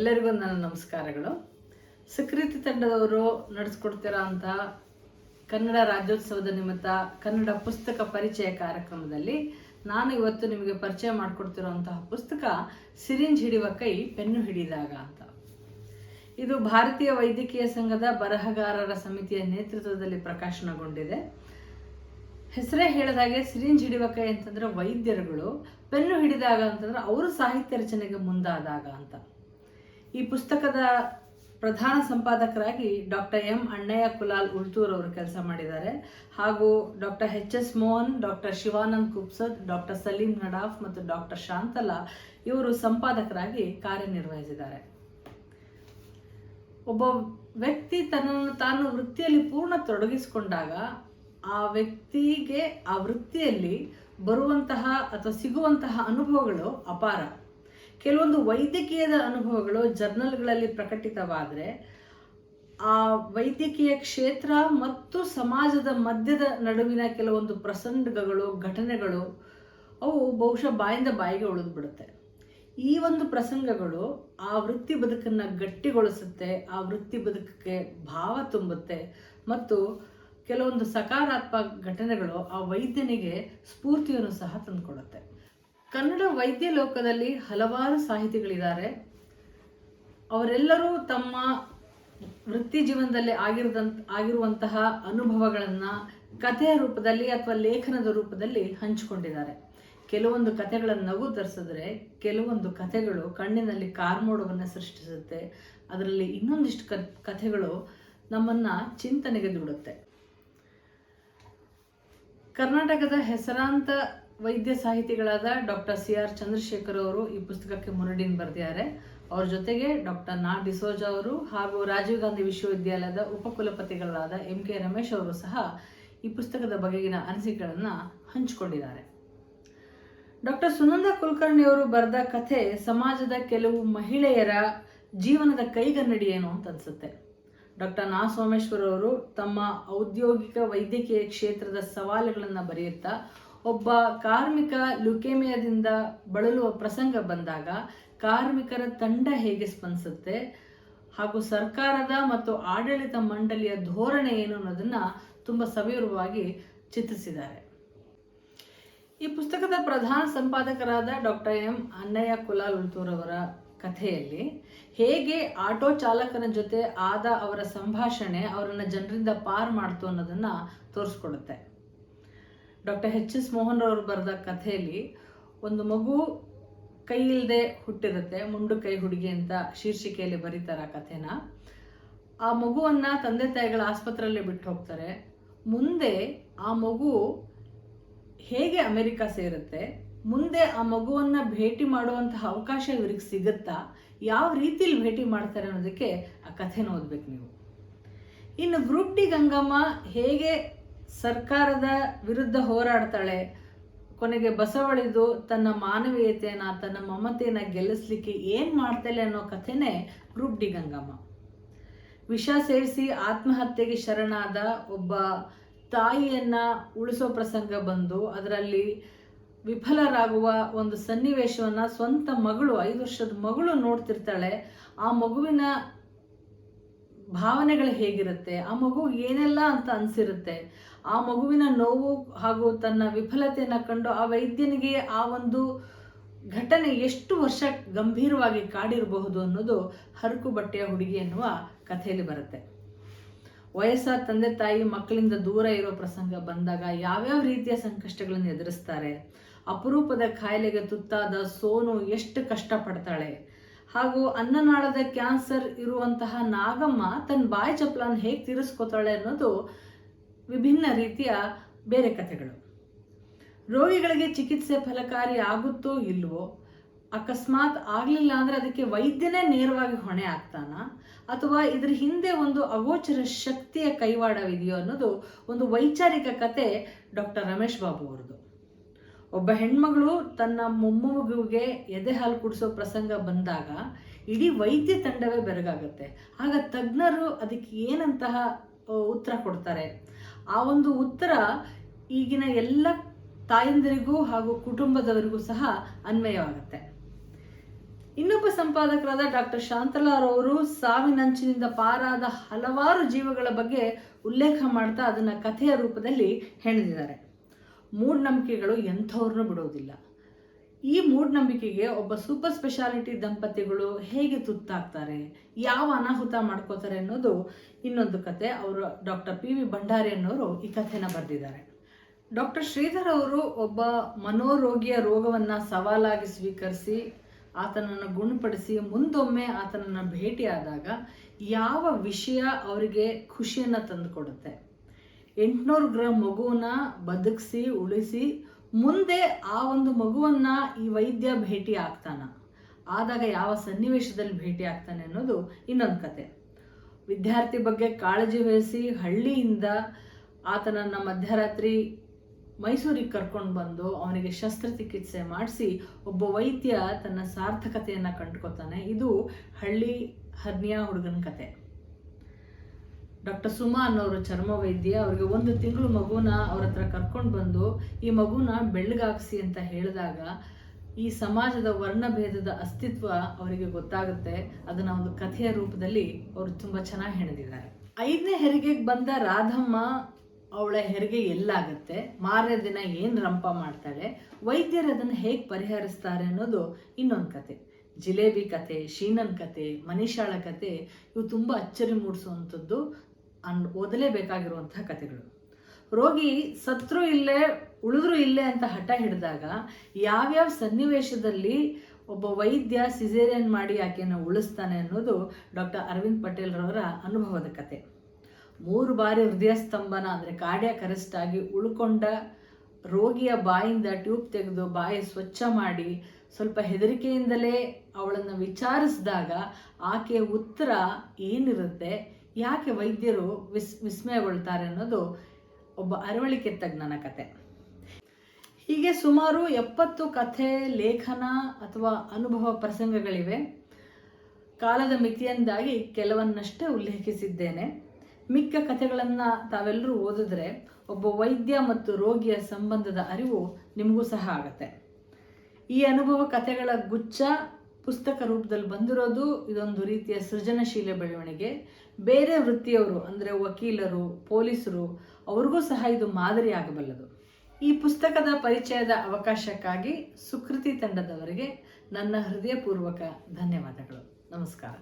ಎಲ್ಲರಿಗೂ ನನ್ನ ನಮಸ್ಕಾರಗಳು. ಸುಕೃತಿ ತಂಡದವರು ನಡೆಸ್ಕೊಡ್ತಿರೋ ಅಂತ ಕನ್ನಡ ರಾಜ್ಯೋತ್ಸವದ ನಿಮಿತ್ತ ಕನ್ನಡ ಪುಸ್ತಕ ಪರಿಚಯ ಕಾರ್ಯಕ್ರಮದಲ್ಲಿ ನಾನು ಇವತ್ತು ನಿಮಗೆ ಪರಿಚಯ ಮಾಡಿಕೊಡ್ತಿರೋಂತಹ ಪುಸ್ತಕ ಸಿರಿಂಜ್ ಹಿಡಿಯುವ ಕೈ, ಪೆನ್ನು ಹಿಡಿದಾಗ ಅಂತ. ಇದು ಭಾರತೀಯ ವೈದ್ಯಕೀಯ ಸಂಘದ ಬರಹಗಾರರ ಸಮಿತಿಯ ನೇತೃತ್ವದಲ್ಲಿ ಪ್ರಕಾಶನಗೊಂಡಿದೆ. ಹೆಸರೇ ಹೇಳಿದಾಗೆ ಸಿರಿಂಜ್ ಹಿಡಿಯುವ ಕೈ ಅಂತಂದ್ರೆ ವೈದ್ಯರುಗಳು, ಪೆನ್ನು ಹಿಡಿದಾಗ ಅಂತಂದ್ರೆ ಅವರು ಸಾಹಿತ್ಯ ರಚನೆಗೆ ಮುಂದಾದಾಗ ಅಂತ. ಈ ಪುಸ್ತಕದ ಪ್ರಧಾನ ಸಂಪಾದಕರಾಗಿ ಡಾಕ್ಟರ್ ಎಂ ಅಣ್ಣಯ್ಯ ಕುಲಾಲ್ ಉಳ್ತೂರ್ ಅವರು ಕೆಲಸ ಮಾಡಿದ್ದಾರೆ. ಹಾಗೂ doctor H S Mohan, doctor Shivanand Kupsad, doctor Salim Nadaf ಮತ್ತು ಡಾಕ್ಟರ್ ಶಾಂತಲಾ ಇವರು ಸಂಪಾದಕರಾಗಿ ಕಾರ್ಯನಿರ್ವಹಿಸಿದ್ದಾರೆ. ಒಬ್ಬ ವ್ಯಕ್ತಿ ತನ್ನನ್ನು ತಾನು ವೃತ್ತಿಯಲ್ಲಿ ಪೂರ್ಣ ತೊಡಗಿಸಿಕೊಂಡಾಗ ಆ ವ್ಯಕ್ತಿಗೆ ಆ ವೃತ್ತಿಯಲ್ಲಿ ಬರುವಂತಹ ಅಥವಾ ಸಿಗುವಂತಹ ಅನುಭವಗಳು ಅಪಾರ. ಕೆಲವೊಂದು ವೈದ್ಯಕೀಯದ ಅನುಭವಗಳು ಜರ್ನಲ್ಗಳಲ್ಲಿ ಪ್ರಕಟಿತವಾದರೆ, ಆ ವೈದ್ಯಕೀಯ ಕ್ಷೇತ್ರ ಮತ್ತು ಸಮಾಜದ ಮಧ್ಯದ ನಡುವಿನ ಕೆಲವೊಂದು ಪ್ರಸಂಗಗಳು, ಘಟನೆಗಳು, ಅವು ಬಹುಶಃ ಬಾಯಿಂದ ಬಾಯಿಗೆ ಉಳಿದ್ಬಿಡುತ್ತೆ. ಈ ಒಂದು ಪ್ರಸಂಗಗಳು ಆ ವೃತ್ತಿ ಬದುಕನ್ನು ಗಟ್ಟಿಗೊಳಿಸುತ್ತೆ, ಆ ವೃತ್ತಿ ಬದುಕಕ್ಕೆ ಭಾವ ತುಂಬುತ್ತೆ ಮತ್ತು ಕೆಲವೊಂದು ಸಕಾರಾತ್ಮಕ ಘಟನೆಗಳು ಆ ವೈದ್ಯನಿಗೆ ಸ್ಫೂರ್ತಿಯನ್ನು ಸಹ ತಂದುಕೊಡುತ್ತೆ. ಕನ್ನಡ ವೈದ್ಯ ಲೋಕದಲ್ಲಿ ಹಲವಾರು ಸಾಹಿತಿಗಳಿದ್ದಾರೆ. ಅವರೆಲ್ಲರೂ ತಮ್ಮ ವೃತ್ತಿ ಜೀವನದಲ್ಲಿ ಆಗಿರದಂತ, ಆಗಿರುವಂತಹ ಅನುಭವಗಳನ್ನು ಕಥೆಯ ರೂಪದಲ್ಲಿ ಅಥವಾ ಲೇಖನದ ರೂಪದಲ್ಲಿ ಹಂಚಿಕೊಂಡಿದ್ದಾರೆ. ಕೆಲವೊಂದು ಕಥೆಗಳನ್ನು ನಗು ತರಿಸಿದ್ರೆ ಕೆಲವೊಂದು ಕಥೆಗಳು ಕಣ್ಣಿನಲ್ಲಿ ಕಾರ್ಮೋಡವನ್ನು ಸೃಷ್ಟಿಸುತ್ತೆ. ಅದರಲ್ಲಿ ಇನ್ನೊಂದಿಷ್ಟು ಕಥೆಗಳು ನಮ್ಮನ್ನು ಚಿಂತನೆಗೆ ದೂಡುತ್ತೆ. ಕರ್ನಾಟಕದ ಹೆಸರಾಂತ ವೈದ್ಯ ಸಾಹಿತಿಗಳಾದ ಡಾಕ್ಟರ್ ಸಿ ಆರ್ ಚಂದ್ರಶೇಖರ್ ಅವರು ಈ ಪುಸ್ತಕಕ್ಕೆ ಮುನ್ನಡಿನ ಬರೆದಿದ್ದಾರೆ. ಅವ್ರ ಜೊತೆಗೆ ಡಾಕ್ಟರ್ ನಾ. ಡಿಸೋಜ ಅವರು ಹಾಗೂ ರಾಜೀವ್ ಗಾಂಧಿ ವಿಶ್ವವಿದ್ಯಾಲಯದ ಉಪಕುಲಪತಿಗಳಾದ ಎಂ ಕೆ ರಮೇಶ್ ಅವರು ಸಹ ಈ ಪುಸ್ತಕದ ಬಗೆಗಿನ ಅನಿಸಿಕೆಗಳನ್ನು ಹಂಚಿಕೊಂಡಿದ್ದಾರೆ. ಡಾಕ್ಟರ್ ಸುನಂದ ಕುಲಕರ್ಣಿ ಅವರು ಬರೆದ ಕಥೆ, ಸಮಾಜದ ಕೆಲವು ಮಹಿಳೆಯರ ಜೀವನದ ಕೈಗನ್ನಡಿ ಏನು ಅಂತ ಅನ್ಸುತ್ತೆ. ಡಾಕ್ಟರ್ ನಾ. ಸೋಮೇಶ್ವರ್ ಅವರು ತಮ್ಮ ಔದ್ಯೋಗಿಕ ವೈದ್ಯಕೀಯ ಕ್ಷೇತ್ರದ ಸವಾಲುಗಳನ್ನು ಬರೆಯುತ್ತಾ ಒಬ್ಬ ಕಾರ್ಮಿಕ ಲುಕೇಮಿಯಾದಿಂದ ಬಳಲುವ ಪ್ರಸಂಗ ಬಂದಾಗ ಕಾರ್ಮಿಕರ ತಂಡ ಹೇಗೆ ಸ್ಪಂದಿಸುತ್ತೆ ಹಾಗೂ ಸರ್ಕಾರದ ಮತ್ತು ಆಡಳಿತ ಮಂಡಳಿಯ ಧೋರಣೆ ಏನು ಅನ್ನೋದನ್ನ ತುಂಬ ಸವಿವರವಾಗಿ ಚಿತ್ರಿಸಿದ್ದಾರೆ. ಈ ಪುಸ್ತಕದ ಪ್ರಧಾನ ಸಂಪಾದಕರಾದ ಡಾಕ್ಟರ್ ಎಂ ಅನ್ನಯ್ಯ ಕುಲಾಲ್ ಉಳ್ತೂರವರ ಕಥೆಯಲ್ಲಿ ಹೇಗೆ ಆಟೋ ಚಾಲಕನ ಜೊತೆ ಆದ ಅವರ ಸಂಭಾಷಣೆ ಅವರನ್ನು ಜನರಿಂದ ಪಾರ್ ಮಾಡ್ತು ಅನ್ನೋದನ್ನ ತೋರಿಸ್ಕೊಡುತ್ತೆ. ಡಾಕ್ಟರ್ ಎಚ್ ಎಸ್ ಮೋಹನ್ ಅವರು ಬರೆದ ಕಥೆಯಲ್ಲಿ ಒಂದು ಮಗು ಕೈ ಇಲ್ಲದೆ ಹುಟ್ಟಿರುತ್ತೆ, ಮುಂಡು ಕೈ ಹುಡುಗಿ ಅಂತ ಶೀರ್ಷಿಕೆಯಲ್ಲಿ ಬರೀತಾರೆ ಆ ಕಥೆನ. ಆ ಮಗುವನ್ನ ತಂದೆ ತಾಯಿಗಳ ಆಸ್ಪತ್ರೆಯಲ್ಲೇ ಬಿಟ್ಟು ಹೋಗ್ತಾರೆ. ಮುಂದೆ ಆ ಮಗು ಹೇಗೆ ಅಮೆರಿಕ ಸೇರುತ್ತೆ, ಮುಂದೆ ಆ ಮಗುವನ್ನ ಭೇಟಿ ಮಾಡುವಂತಹ ಅವಕಾಶ ಇವ್ರಿಗೆ ಸಿಗುತ್ತಾ, ಯಾವ ರೀತಿಲಿ ಭೇಟಿ ಮಾಡ್ತಾರೆ ಅನ್ನೋದಕ್ಕೆ ಆ ಕಥೆನ ಓದ್ಬೇಕು ನೀವು. ಇನ್ನು ಗ್ರೂಪ್ ಗಂಗಮ್ಮ ಹೇಗೆ ಸರ್ಕಾರದ ವಿರುದ್ಧ ಹೋರಾಡ್ತಾಳೆ. ಕೊನೆಗೆ ಬಸವಳಿದು ತನ್ನ ಮಾನವೀಯತೆಯನ್ನ, ತನ್ನ ಮಮತೆಯನ್ನ ಗೆಲ್ಲಿಸ್ಲಿಕ್ಕೆ ಏನು ಮಾಡ್ತಾಳೆ ಅನ್ನೋ ಕಥೆನೇ ಗ್ರೂಪ್ ಡಿ ಗಂಗಮ್ಮ. ವಿಷ ಸೇರಿಸಿ ಆತ್ಮಹತ್ಯೆಗೆ ಶರಣಾದ ಒಬ್ಬ ತಾಯಿಯನ್ನ ಉಳಿಸೋ ಪ್ರಸಂಗ ಬಂದು ಅದರಲ್ಲಿ ವಿಫಲರಾಗುವ ಒಂದು ಸನ್ನಿವೇಶವನ್ನ ಸ್ವಂತ ಮಗಳು, ಐದು ವರ್ಷದ ಮಗಳು ನೋಡ್ತಿರ್ತಾಳೆ. ಆ ಮಗುವಿನ ಭಾವನೆಗಳು ಹೇಗಿರುತ್ತೆ, ಆ ಮಗು ಏನೆಲ್ಲ ಅಂತ ಅನ್ಸಿರುತ್ತೆ, ಆ ಮಗುವಿನ ನೋವು ಹಾಗೂ ತನ್ನ ವಿಫಲತೆಯನ್ನು ಕಂಡು ಆ ವೈದ್ಯನಿಗೆ ಆ ಒಂದು ಘಟನೆ ಎಷ್ಟು ವರ್ಷ ಗಂಭೀರವಾಗಿ ಕಾಡಿರಬಹುದು ಅನ್ನೋದು ಹರಕು ಬಟ್ಟೆಯ ಹುಡುಗಿ ಎನ್ನುವ ಕಥೆಯಲ್ಲಿ ಬರುತ್ತೆ. ವಯಸ್ಸಾದ ತಂದೆ, ತಾಯಿ, ಮಕ್ಕಳಿಂದ ದೂರ ಇರೋ ಪ್ರಸಂಗ ಬಂದಾಗ ಯಾವ್ಯಾವ ರೀತಿಯ ಸಂಕಷ್ಟಗಳನ್ನು ಎದುರಿಸ್ತಾರೆ, ಅಪರೂಪದ ಕಾಯಿಲೆಗೆ ತುತ್ತಾದ ಸೋನು ಎಷ್ಟು ಕಷ್ಟಪಡ್ತಾಳೆ ಹಾಗೂ ಅನ್ನನಾಳದ ಕ್ಯಾನ್ಸರ್ ಇರುವಂತಹ ನಾಗಮ್ಮ ತನ್ನ ಬಾಯಿ ಚಪ್ಪಲನ್ನು ಹೇಗೆ ತೀರಿಸ್ಕೋತಾಳೆ ಅನ್ನೋದು ವಿಭಿನ್ನ ರೀತಿಯ ಬೇರೆ ಕಥೆಗಳು. ರೋಗಿಗಳಿಗೆ ಚಿಕಿತ್ಸೆ ಫಲಕಾರಿ ಆಗುತ್ತೋ ಇಲ್ವೋ, ಅಕಸ್ಮಾತ್ ಆಗಲಿಲ್ಲ ಅಂದರೆ ಅದಕ್ಕೆ ವೈದ್ಯನೇ ನೇರವಾಗಿ ಹೊಣೆ ಆಗ್ತಾನ? ಅಥವಾ ಇದರ ಹಿಂದೆ ಒಂದು ಅಗೋಚರ ಶಕ್ತಿಯ ಕೈವಾಡವಿದೆಯೋ ಅನ್ನೋದು ಒಂದು ವೈಚಾರಿಕ ಕತೆ ಡಾಕ್ಟರ್ ರಮೇಶ್ ಬಾಬು ಅವ್ರದ್ದು. ಒಬ್ಬ ಹೆಣ್ಮಗಳು ತನ್ನ ಮೊಮ್ಮಗುವಿಗೆ ಎದೆ ಹಾಲು ಕುಡಿಸೋ ಪ್ರಸಂಗ ಬಂದಾಗ ಇಡೀ ವೈದ್ಯ ತಂಡವೇ ಬೆರಗಾಗುತ್ತೆ. ಆಗ ತಜ್ಞರು ಅದಕ್ಕೆ ಏನಂತಹ ಉತ್ತರ ಕೊಡ್ತಾರೆ? ಆ ಒಂದು ಉತ್ತರ ಈಗಿನ ಎಲ್ಲ ತಾಯಂದಿರಿಗೂ ಹಾಗೂ ಕುಟುಂಬದವರಿಗೂ ಸಹ ಅನ್ವಯವಾಗುತ್ತೆ. ಇನ್ನೊಬ್ಬ ಸಂಪಾದಕರಾದ ಡಾಕ್ಟರ್ ಶಾಂತಲಾರವರು ಸಾವಿನಂಚಿನಿಂದ ಪಾರಾದ ಹಲವಾರು ಜೀವಗಳ ಬಗ್ಗೆ ಉಲ್ಲೇಖ ಮಾಡ್ತಾ ಅದನ್ನು ಕಥೆಯ ರೂಪದಲ್ಲಿ ಹೆಣೆದಿದ್ದಾರೆ. ಮೂಢನಂಬಿಕೆಗಳು ಎಂಥವ್ರನ್ನೂ ಬಿಡೋದಿಲ್ಲ. ಈ ಮೂಢನಂಬಿಕೆಗೆ ಒಬ್ಬ ಸೂಪರ್ ಸ್ಪೆಷಾಲಿಟಿ ದಂಪತಿಗಳು ಹೇಗೆ ತುತ್ತಾಗ್ತಾರೆ, ಯಾವ ಅನಾಹುತ ಮಾಡ್ಕೋತಾರೆ ಅನ್ನೋದು ಇನ್ನೊಂದು ಕತೆ. ಅವರು ಡಾಕ್ಟರ್ ಪಿ ವಿ ಭಂಡಾರಿ ಅನ್ನೋರು ಈ ಕಥೆನ ಬರೆದಿದ್ದಾರೆ. ಡಾಕ್ಟರ್ ಶ್ರೀಧರ್ ಅವರು ಒಬ್ಬ ಮನೋರೋಗಿಯ ರೋಗವನ್ನು ಸವಾಲಾಗಿ ಸ್ವೀಕರಿಸಿ, ಆತನನ್ನು ಗುಣಪಡಿಸಿ, ಮುಂದೊಮ್ಮೆ ಆತನನ್ನು ಭೇಟಿಯಾದಾಗ ಯಾವ ವಿಷಯ ಅವರಿಗೆ ಖುಷಿಯನ್ನು ತಂದುಕೊಡುತ್ತೆ. ಎಂಟುನೂರು ಗ್ರಾಮ್ ಮಗುವನ್ನ ಬದುಕಿಸಿ, ಉಳಿಸಿ, ಮುಂದೆ ಆ ಒಂದು ಮಗುವನ್ನ ಈ ವೈದ್ಯ ಭೇಟಿ ಆಗ್ತಾನ. ಆದಾಗ ಯಾವ ಸನ್ನಿವೇಶದಲ್ಲಿ ಭೇಟಿ ಆಗ್ತಾನೆ ಅನ್ನೋದು ಇನ್ನೊಂದು ಕತೆ. ವಿದ್ಯಾರ್ಥಿ ಬಗ್ಗೆ ಕಾಳಜಿ ವಹಿಸಿ ಹಳ್ಳಿಯಿಂದ ಆತನನ್ನ ಮಧ್ಯರಾತ್ರಿ ಮೈಸೂರಿಗೆ ಕರ್ಕೊಂಡು ಬಂದು ಅವನಿಗೆ ಶಸ್ತ್ರಚಿಕಿತ್ಸೆ ಮಾಡಿಸಿ ಒಬ್ಬ ವೈದ್ಯ ತನ್ನ ಸಾರ್ಥಕತೆಯನ್ನು ಕಂಡುಕೊತಾನೆ. ಇದು ಹಳ್ಳಿ ಹರ್ನಿಯಾ ಹುಡುಗನ ಕತೆ. ಡಾಕ್ಟರ್ ಸುಮಾ ಅನ್ನೋರು ಚರ್ಮ ವೈದ್ಯ ಅವರಿಗೆ ಒಂದು ತಿಂಗಳು ಮಗುನ ಅವ್ರ ಹತ್ರ ಕರ್ಕೊಂಡು ಬಂದು ಈ ಮಗುನ ಬೆಳ್ಳಗಾಗಿಸಿ ಅಂತ ಹೇಳಿದಾಗ ಈ ಸಮಾಜದ ವರ್ಣಭೇದದ ಅಸ್ತಿತ್ವ ಅವರಿಗೆ ಗೊತ್ತಾಗುತ್ತೆ. ಅದನ್ನ ಒಂದು ಕಥೆಯ ರೂಪದಲ್ಲಿ ಅವರು ತುಂಬಾ ಚೆನ್ನಾಗಿ ಹೆಣೆದಿದ್ದಾರೆ. ಐದನೇ ಹೆರಿಗೆಗೆ ಬಂದ ರಾಧಮ್ಮ ಅವಳ ಹೆರಿಗೆ ಎಲ್ಲಾಗುತ್ತೆ. ಮಾರನೇ ದಿನ ಏನು ರಂಪ ಮಾಡ್ತಾಳೆ, ವೈದ್ಯರು ಅದನ್ನು ಹೇಗೆ ಪರಿಹರಿಸ್ತಾರೆ ಅನ್ನೋದು ಇನ್ನೊಂದು ಕತೆ. ಜಿಲೇಬಿ ಕತೆ, ಶೀನನ್ ಕತೆ ಮನೀಷಾಳ ಕತೆ, ಇವು ತುಂಬ ಅಚ್ಚರಿ ಮೂಡಿಸುವಂಥದ್ದು ಅನ್ ಓದಲೇಬೇಕಾಗಿರುವಂತಹ ಕಥೆಗಳು. ರೋಗಿ ಸತ್ರು ಇಲ್ಲೇ, ಉಳಿದ್ರು ಇಲ್ಲೇ ಅಂತ ಹಠ ಹಿಡಿದಾಗ ಯಾವ್ಯಾವ ಸನ್ನಿವೇಶದಲ್ಲಿ ಒಬ್ಬ ವೈದ್ಯ ಸಿಜೇರಿಯನ್ ಮಾಡಿ ಆಕೆಯನ್ನು ಉಳಿಸ್ತಾನೆ ಅನ್ನೋದು ಡಾಕ್ಟರ್ ಅರವಿಂದ್ ಪಟೇಲ್ರವರ ಅನುಭವದ ಕತೆ. ಮೂರು ಬಾರಿ ಹೃದಯ ಸ್ತಂಭನ, ಅಂದರೆ ಕಾರ್ಡಿಯಾಕ್ ಅರೆಸ್ಟ್ ಆಗಿ ಉಳ್ಕೊಂಡ ರೋಗಿಯ ಬಾಯಿಂದ ಟ್ಯೂಬ್ ತೆಗೆದು ಬಾಯಿ ಸ್ವಚ್ಛ ಮಾಡಿ ಸ್ವಲ್ಪ ಹೆದರಿಕೆಯಿಂದಲೇ ಅವಳನ್ನು ವಿಚಾರಿಸಿದಾಗ ಆಕೆಯ ಉತ್ತರ ಏನಿರುತ್ತೆ? ಯಾಕೆ ವೈದ್ಯರು ವಿಸ್, ವಿಸ್ಮಯಗೊಳ್ತಾರೆ ಅನ್ನೋದು ಒಬ್ಬ ಅರವಳಿಕೆ ತಜ್ಞನ ಕತೆ. ಹೀಗೆ ಸುಮಾರು ಎಪ್ಪತ್ತು ಕಥೆ, ಲೇಖನ ಅಥವಾ ಅನುಭವ ಪ್ರಸಂಗಗಳಿವೆ. ಕಾಲದ ಮಿತಿಯಿಂದಾಗಿ ಕೆಲವನ್ನಷ್ಟೇ ಉಲ್ಲೇಖಿಸಿದ್ದೇನೆ. ಮಿಕ್ಕ ಕಥೆಗಳನ್ನು ತಾವೆಲ್ಲರೂ ಓದಿದ್ರೆ ಒಬ್ಬ ವೈದ್ಯ ಮತ್ತು ರೋಗಿಯ ಸಂಬಂಧದ ಅರಿವು ನಿಮಗೂ ಸಹ ಆಗತ್ತೆ. ಈ ಅನುಭವ ಕಥೆಗಳ ಗುಚ್ಛ ಪುಸ್ತಕ ರೂಪದಲ್ಲಿ ಬಂದಿರೋದು ಇದೊಂದು ರೀತಿಯ ಸೃಜನಶೀಲ ಬೆಳವಣಿಗೆ. ಬೇರೆ ವೃತ್ತಿಯವರು, ಅಂದರೆ ವಕೀಲರು, ಪೊಲೀಸರು, ಅವ್ರಿಗೂ ಸಹ ಇದು ಮಾದರಿ ಆಗಬಲ್ಲದು. ಈ ಪುಸ್ತಕದ ಪರಿಚಯದ ಅವಕಾಶಕ್ಕಾಗಿ ಸುಕೃತಿ ತಂಡದವರಿಗೆ ನನ್ನ ಹೃದಯಪೂರ್ವಕ ಧನ್ಯವಾದಗಳು. ನಮಸ್ಕಾರ.